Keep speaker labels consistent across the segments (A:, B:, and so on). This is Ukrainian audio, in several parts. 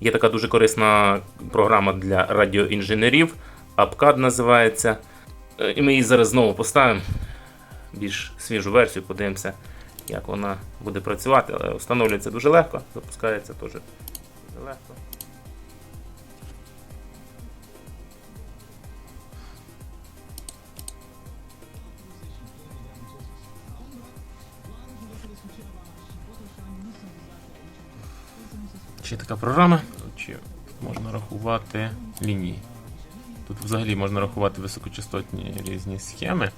A: Є така дуже корисна програма для радіоінженерів. AppCAD називається. Е, І ми її зараз знову поставимо. Більш свіжу версію, подивимося, як вона буде працювати. Але встановлюється дуже легко, запускається теж дуже легко. Ще така програма. Ще можна рахувати лінії. Тут взагалі можна рахувати високочастотні різні схеми.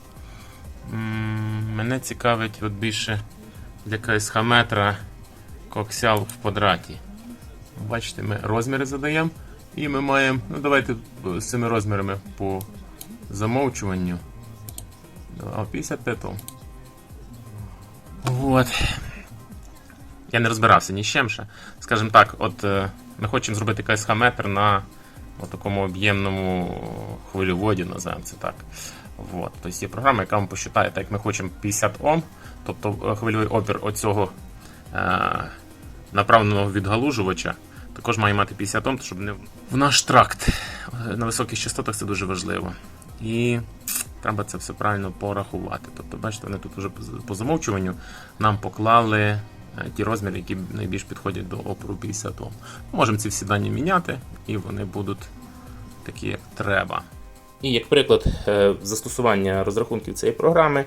A: Мене цікавить от більше якась хаметра коксял в квадраті. Бачите, ми розміри задаємо і ми маємо. Ну, давайте з цими розмірами по замовчуванню. А 55 тонн. Я не розбирався ні з чим ще. Скажімо так, от е, ми хочемо зробити КСХ-метр на от такому об'ємному хвилеводі, називаємо це так. Вот. Тобто є програма, яка вам посчитає, так як ми хочемо 50 Ом, тобто е, хвильовий опір оцього е, направленого відгалужувача також має мати 50 Ом, щоб не в наш тракт. Е, На високих частотах це дуже важливо. І треба це все правильно порахувати. Тобто, бачите, вони тут вже по- замовчуванню нам поклали ті розміри, які найбільш підходять до опору 50 Ом. Можемо ці всі дані міняти, і вони будуть такі, як треба. І як приклад е, застосування розрахунків цієї програми,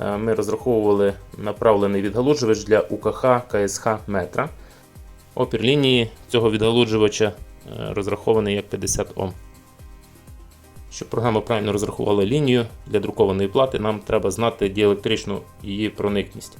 A: е, ми розраховували направлений відгалуджувач для УКХ КСХ метра. Опір лінії цього відгалуджувача е, розрахований як 50 Ом. Щоб програма правильно розрахувала лінію для друкованої плати, нам треба знати діелектричну її проникність.